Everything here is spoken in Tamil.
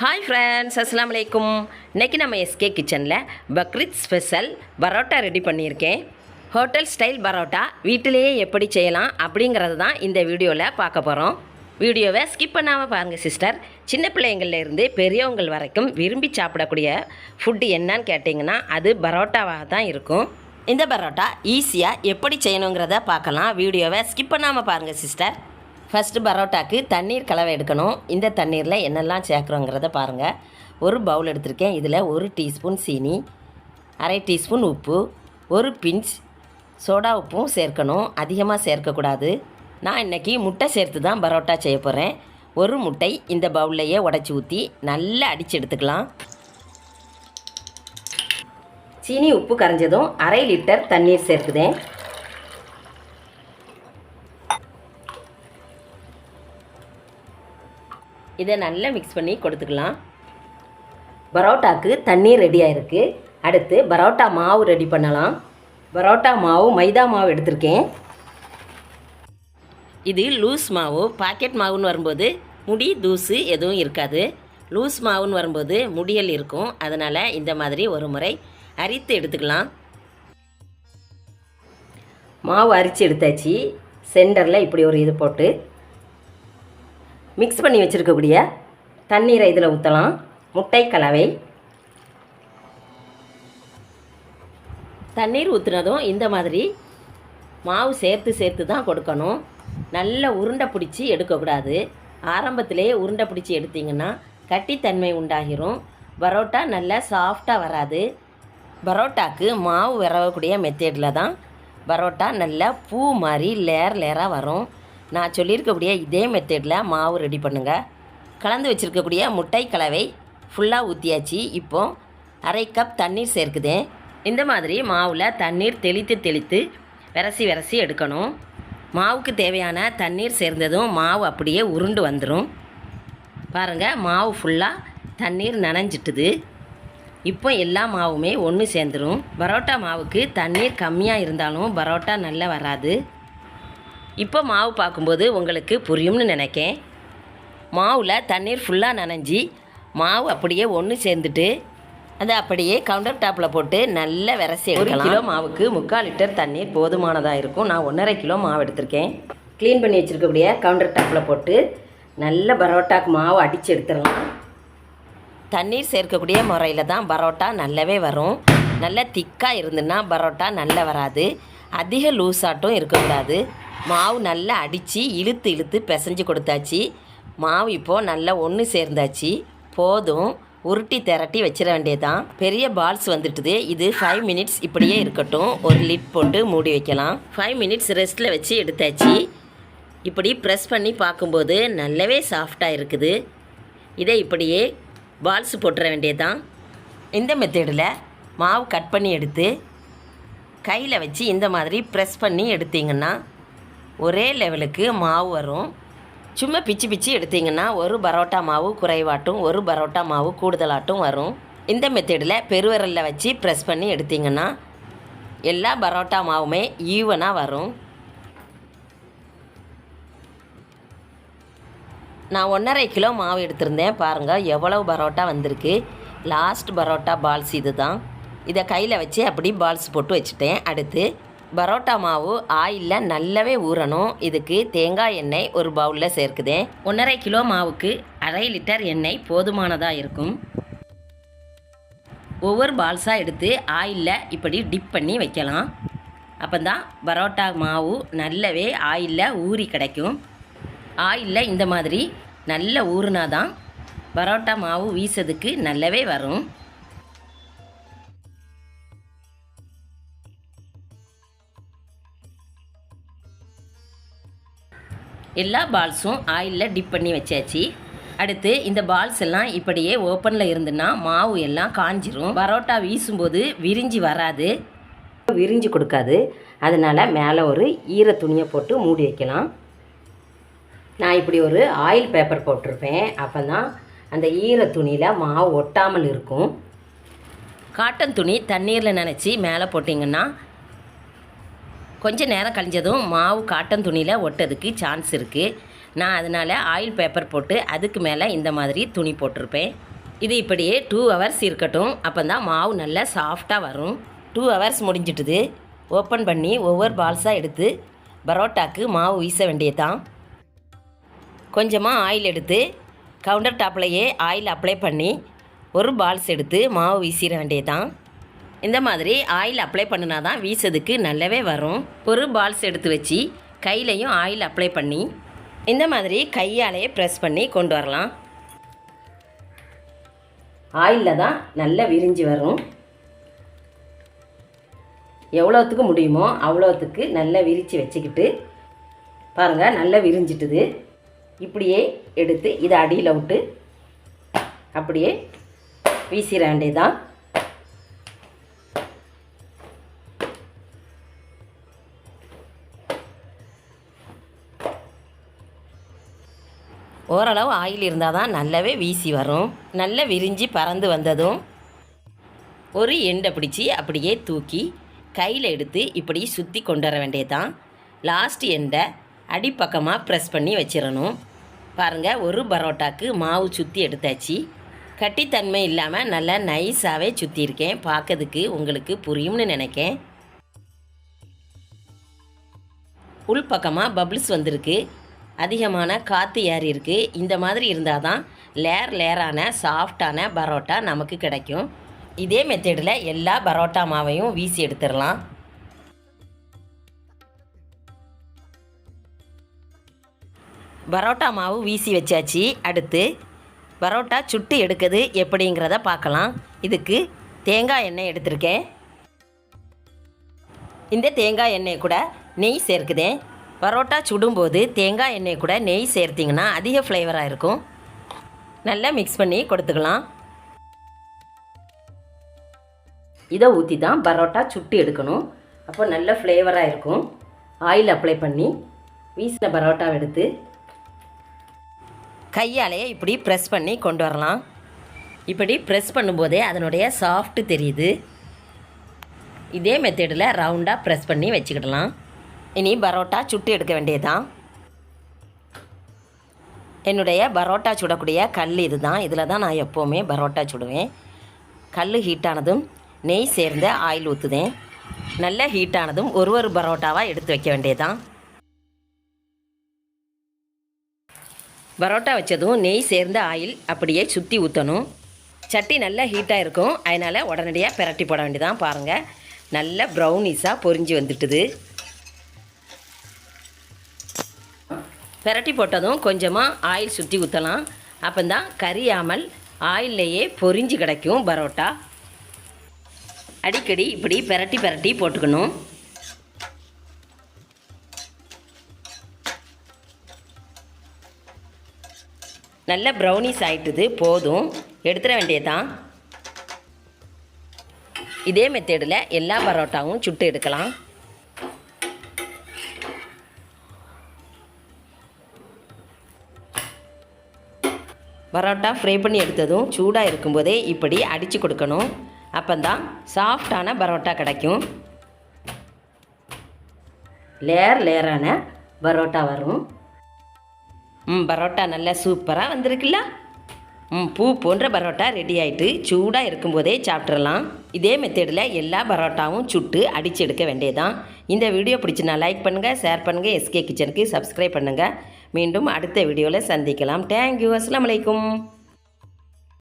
ஹாய் ஃப்ரெண்ட்ஸ் அஸ்லாம் வலைக்கும் இன்றைக்கி நம்ம எஸ்கே கிச்சனில் பக்ரீத் ஸ்பெஷல் பரோட்டா ரெடி பண்ணியிருக்கேன். ஹோட்டல் ஸ்டைல் பரோட்டா வீட்டிலேயே எப்படி செய்யலாம் அப்படிங்கிறது தான் இந்த வீடியோவில் பார்க்க போகிறோம் வீடியோவை ஸ்கிப் பண்ணாமல் பாருங்கள் சிஸ்டர் சின்ன பிள்ளைங்கள்லேருந்து பெரியவங்கள் வரைக்கும் விரும்பி சாப்பிடக்கூடிய ஃபுட்டு என்னன்னு கேட்டிங்கன்னா அது பரோட்டாவாக தான் இருக்கும். இந்த பரோட்டா ஈஸியாக எப்படி செய்யணுங்கிறத பார்க்கலாம். வீடியோவை ஸ்கிப் பண்ணாமல் பாருங்கள் சிஸ்டர் ஃபஸ்ட்டு பரோட்டாக்கு தண்ணீர் கலவை எடுக்கணும். இந்த தண்ணீரில் என்னெல்லாம் சேர்க்குறோங்கிறத பாருங்கள் ஒரு பவுல் எடுத்திருக்கேன். இதில் ஒரு டீஸ்பூன் சீனி அரை டீஸ்பூன் உப்பு ஒரு பிஞ்ச் சோடா உப்பும் சேர்க்கணும். அதிகமாக சேர்க்கக்கூடாது. நான் இன்றைக்கி முட்டை சேர்த்து தான் பரோட்டா செய்ய போகிறேன் ஒரு முட்டை இந்த பவுல்லையே உடச்சி ஊற்றி நல்லா அடித்து எடுத்துக்கலாம். சீனி உப்பு கரைஞ்சதும் அரை லிட்டர் தண்ணீர் சேர்க்குதேன். இதை நல்லா மிக்ஸ் பண்ணி கொடுத்துக்கலாம். பரோட்டாக்கு தண்ணீர் ரெடியாக இருக்குது அடுத்து பரோட்டா மாவு ரெடி பண்ணலாம். பரோட்டா மாவு மைதா மாவு எடுத்திருக்கேன். இது லூஸ் மாவு பாக்கெட் மாவுன்னு வரும்போது முடி தூசு எதுவும் இருக்காது. லூஸ் மாவுன்னு வரும்போது முடியல் இருக்கும். அதனால் இந்த மாதிரி ஒரு முறை அரித்து எடுத்துக்கலாம். மாவு அரித்து எடுத்தாச்சு. சென்டரில் இப்படி ஒரு இது போட்டு மிக்ஸ் பண்ணி வச்சுருக்கக்கூடிய தண்ணீரை இதில் ஊற்றலாம் முட்டை கலவை. தண்ணீர் ஊற்றுனதும் இந்த மாதிரி மாவு சேர்த்து சேர்த்து தான் கொடுக்கணும். நல்ல உருண்டை பிடிச்சி எடுக்கக்கூடாது. ஆரம்பத்திலே உருண்டை பிடிச்சி எடுத்திங்கன்னா கட்டித்தன்மை உண்டாகிரும். பரோட்டா நல்லா சாஃப்டாக வராது. பரோட்டாக்கு மாவு விரவக்கூடிய மெத்தேடில் தான் பரோட்டா நல்லா பூ மாதிரி லேர் லேராக வரும். நான் சொல்லியிருக்கக்கூடிய இதே மெத்தடில் மாவு ரெடி பண்ணுங்கள் கலந்து வச்சுருக்கக்கூடிய முட்டை கலவை ஃபுல்லாக ஊற்றியாச்சு இப்போ அரை கப் தண்ணீர் சேர்க்குதேன் இந்த மாதிரி மாவில் தண்ணீர் தெளித்து தெளித்து விரசி விரசி எடுக்கணும். மாவுக்கு தேவையான தண்ணீர் சேர்ந்ததும் மாவு அப்படியே உருண்டு வந்துடும் பாருங்கள் மாவு ஃபுல்லாக தண்ணீர் நனைஞ்சிட்டுது. இப்போ எல்லா மாவுமே ஒன்று சேர்ந்துடும் பரோட்டா மாவுக்கு தண்ணீர் கம்மியாக இருந்தாலும் பரோட்டா நல்லா வராது. இப்போ மாவு பார்க்கும்போது உங்களுக்கு புரியும்னு நினைக்கேன். மாவில் தண்ணீர் ஃபுல்லாக நனைஞ்சி மாவு அப்படியே ஒன்று சேர்ந்துட்டு அதை அப்படியே கவுண்டர் டாப்பில் போட்டு நல்லா விரசி ஒரு கிலோ மாவுக்கு முக்கால் லிட்டர் தண்ணீர் போதுமானதாக இருக்கும். நான் ஒன்றரை கிலோ மாவு எடுத்திருக்கேன். க்ளீன் பண்ணி வச்சுருக்கக்கூடிய கவுண்டர் டாப்பில் போட்டு நல்ல பரோட்டாக்கு மாவு அடித்து எடுத்துடலாம். தண்ணீர் சேர்க்கக்கூடிய முறையில் தான் பரோட்டா நல்லாவே வரும். நல்ல திக்காக இருந்துன்னா பரோட்டா நல்லா வராது. அதிக லூஸாட்டும் இருக்கக்கூடாது. மாவு நல்லா அடித்து இழுத்து இழுத்து பிசைஞ்சு கொடுத்தாச்சு. மாவு இப்போது நல்லா ஒன்று சேர்ந்தாச்சு. போதும். உருட்டி திரட்டி வச்சிட வேண்டியதான் பெரிய பால்ஸ் வந்துட்டுது. இது ஃபைவ் மினிட்ஸ் இப்படியே இருக்கட்டும். ஒரு லிட் போட்டு மூடி வைக்கலாம். ஃபைவ் மினிட்ஸ் ரெஸ்ட்டில் வச்சு எடுத்தாச்சு. இப்படி ப்ரெஸ் பண்ணி பார்க்கும்போது நல்லாவே சாஃப்டாக இருக்குது. இதை இப்படியே பால்ஸ் போட்டுற வேண்டியதான் இந்த மெத்தடில் மாவு கட் பண்ணி எடுத்து கையில் வச்சு இந்த மாதிரி ப்ரெஸ் பண்ணி எடுத்தீங்கன்னா ஒரே லெவலுக்கு மாவு வரும். சும்மா பிச்சு பிச்சு எடுத்தீங்கன்னா ஒரு பரோட்டா மாவு குறைவாட்டும் ஒரு பரோட்டா மாவு கூடுதலாட்டும் வரும். இந்த மெத்தடில் பெருவிரலில் வச்சு ப்ரெஸ் பண்ணி எடுத்தீங்கன்னா எல்லா பரோட்டா மாவுமே ஈவனாக வரும். நான் ஒன்றரை கிலோ மாவு எடுத்திருந்தேன். பாருங்கள் எவ்வளவு பரோட்டா வந்திருக்கு. லாஸ்ட் பரோட்டா பால்ஸ் இது தான் இதை கையில் வச்சு அப்படி பால்ஸ் போட்டு வச்சுட்டேன். அடுத்து பரோட்டா மாவு ஆயிலில் நல்லாவே ஊறணும். இதுக்கு தேங்காய் எண்ணெய் ஒரு பவுலில் சேர்க்குதேன் ஒன்றரை கிலோ மாவுக்கு அரை லிட்டர் எண்ணெய் போதுமானதாக இருக்கும். ஒவ்வொரு பால்ஸாக எடுத்து ஆயிலில் இப்படி டிப் பண்ணி வைக்கலாம். அப்போ தான் பரோட்டா மாவு நல்லாவே ஆயிலில் ஊறி கிடைக்கும். ஆயிலில் இந்த மாதிரி நல்ல ஊறுனா தான் பரோட்டா மாவு வீசதுக்கு நல்லாவே வரும். எல்லா பால்ஸும் ஆயிலில் டிப் பண்ணி வச்சாச்சு. அடுத்து இந்த பால்ஸ் எல்லாம் இப்படியே ஓப்பனில் இருந்துன்னா மாவு எல்லாம் காஞ்சிரும். பரோட்டா வீசும்போது விரிஞ்சு வராது. விரிஞ்சு கொடுக்காது. அதனால் மேலே ஒரு ஈர துணியை போட்டு மூடி வைக்கலாம். நான் இப்படி ஒரு ஆயில் பேப்பர் போட்டிருப்பேன். அப்போ தான் அந்த ஈர துணியில் மாவு ஒட்டாமல் இருக்கும். காட்டன் துணி தண்ணீரில் நினச்சி மேலே போட்டிங்கன்னா கொஞ்சம் நேரம் கழிஞ்சதும் மாவு காட்டன் துணியில் ஒட்டதுக்கு சான்ஸ் இருக்குது நான் அதனால் ஆயில் பேப்பர் போட்டு அதுக்கு மேலே இந்த மாதிரி துணி போட்டிருப்பேன். இது இப்படியே டூ ஹவர்ஸ் இருக்கட்டும். அப்போ தான் மாவு நல்லா சாஃப்டாக வரும். Two hours முடிஞ்சிட்டுது. ஓப்பன் பண்ணி ஒவ்வொரு பால்ஸாக எடுத்து பரோட்டாக்கு மாவு வீச வேண்டியதுதான். கொஞ்சமாக ஆயில் எடுத்து கவுண்டர் டாப்லேயே ஆயில் அப்ளை பண்ணி ஒரு பால்ஸ் எடுத்து மாவு வீசிட வேண்டியதுதான். இந்த மாதிரி ஆயில் அப்ளை பண்ணினா தான் வீசதுக்கு நல்லாவே வரும். ஒரு பால்ஸ் எடுத்து வச்சு கையிலையும் ஆயில் அப்ளை பண்ணி இந்த மாதிரி கையாலேயே ப்ரெஸ் பண்ணி கொண்டு வரலாம். ஆயிலில் தான் நல்லா விரிஞ்சு வரும். எவ்வளோத்துக்கு முடியுமோ அவ்வளோத்துக்கு நல்லா விரித்து வச்சுக்கிட்டு பாருங்கள் நல்லா விரிஞ்சிட்டுது. இப்படியே எடுத்து இதை அடியில் விட்டு அப்படியே வீசிட வேண்டியதான் ஓரளவு ஆயில் இருந்தால் தான் நல்லாவே வீசி வரும். நல்லா விரிஞ்சு பறந்து வந்ததும் ஒரு எண்டை பிடிச்சி அப்படியே தூக்கி கையில் எடுத்து இப்படி சுற்றி கொண்டு வர வேண்டியது தான் லாஸ்ட் எண்டை அடிப்பக்கமாக ப்ரெஸ் பண்ணி வச்சிடணும். பாருங்கள் ஒரு பரோட்டாக்கு மாவு சுற்றி எடுத்தாச்சு. கட்டித்தன்மை இல்லாமல் நல்லா நைஸாகவே சுற்றியிருக்கேன் பார்க்கறதுக்கு உங்களுக்கு புரியும்னு நினைக்கேன். உள்பக்கமாக பபிள்ஸ் வந்திருக்கு. அதிகமான காற்று ஏறி இருக்குது இந்த மாதிரி இருந்தால் தான் லேர் லேரான சாஃப்டான பரோட்டா நமக்கு கிடைக்கும். இதே மெத்தடில் எல்லா பரோட்டா மாவையும் வீசி எடுத்துடலாம். பரோட்டா மாவு வீசி வச்சாச்சு. அடுத்து பரோட்டா சுட்டு எடுக்குது எப்படிங்கிறத பார்க்கலாம். இதுக்கு தேங்காய் எண்ணெய் எடுத்திருக்கேன். இந்த தேங்காய் எண்ணெய் கூட நெய் சேர்க்குதேன் பரோட்டா சுடும்போது தேங்காய் எண்ணெய் கூட நெய் சேர்த்திங்கன்னா அதிக ஃப்ளேவராக இருக்கும். நல்லா மிக்ஸ் பண்ணி கொடுத்துக்கலாம். இதை ஊற்றி தான் பரோட்டா சுட்டு எடுக்கணும். அப்போ நல்ல ஃப்ளேவராக இருக்கும். ஆயில் அப்ளை பண்ணி வீசின பரோட்டாவை எடுத்து கையாலேயே இப்படி ப்ரெஸ் பண்ணி கொண்டு வரலாம். இப்படி ப்ரெஸ் பண்ணும்போதே அதனுடைய சாஃப்ட்டு தெரியுது. இதே மெத்தடில் ரவுண்டாக ப்ரெஸ் பண்ணி வச்சுக்கிடலாம். இனி பரோட்டா சுட்டு எடுக்க வேண்டியதுதான். என்னுடைய பரோட்டா சுடக்கூடிய கல் இது தான் இதில் தான் நான் எப்போவுமே பரோட்டா சுடுவேன். கல் ஹீட்டானதும் நெய் சேர்ந்த ஆயில் ஊற்றுதேன் நல்ல ஹீட்டானதும் ஒரு ஒரு பரோட்டாவாக எடுத்து வைக்க வேண்டியதுதான். பரோட்டா வச்சதும் நெய் சேர்ந்த ஆயில் அப்படியே சுற்றி ஊற்றணும் சட்டி நல்லா ஹீட்டாக இருக்கும் அதனால் உடனடியாக பிரட்டி போட வேண்டியதான் பாருங்கள் நல்ல ப்ரௌனிஸாக பொரிஞ்சு வந்துட்டுது. பிரட்டி போட்டதும் கொஞ்சமாக ஆயில் சுற்றி ஊற்றலாம் அப்போந்தான் கரியாமல் ஆயில்லையே பொரிஞ்சு கிடைக்கும் பரோட்டா. அடிக்கடி இப்படி பிரட்டி பிரட்டி போட்டுக்கணும். நல்ல ப்ரௌனிஸ் ஆயிட்டுது போதும். எடுத்துட வேண்டியதுதான் இதே மெத்தேடில் எல்லா பரோட்டாவும் சுட்டு எடுக்கலாம். பரோட்டா ஃப்ரை பண்ணி எடுத்ததும் சூடாக இருக்கும்போதே இப்படி அடித்து கொடுக்கணும். அப்போந்தான் சாஃப்டான பரோட்டா கிடைக்கும். லேயர் லேயரான பரோட்டா வரும். ம் பரோட்டா நல்லா சூப்பராக வந்திருக்குல்ல. ம் பூ போன்ற பரோட்டா ரெடி ஆகிட்டு சூடாக இருக்கும்போதே சாப்பிட்றலாம் இதே மெத்தடில் எல்லா பரோட்டாவும் சுட்டு அடித்து எடுக்க வேண்டியதான் இந்த வீடியோ பிடிச்சினா லைக் பண்ணுங்கள் ஷேர் பண்ணுங்கள் எஸ்கே கிச்சனுக்கு சப்ஸ்கிரைப் பண்ணுங்கள் மீண்டும் அடுத்த வீடியோவில் சந்திக்கலாம். தேங்க்யூ அஸ்லாம் வலைக்கும்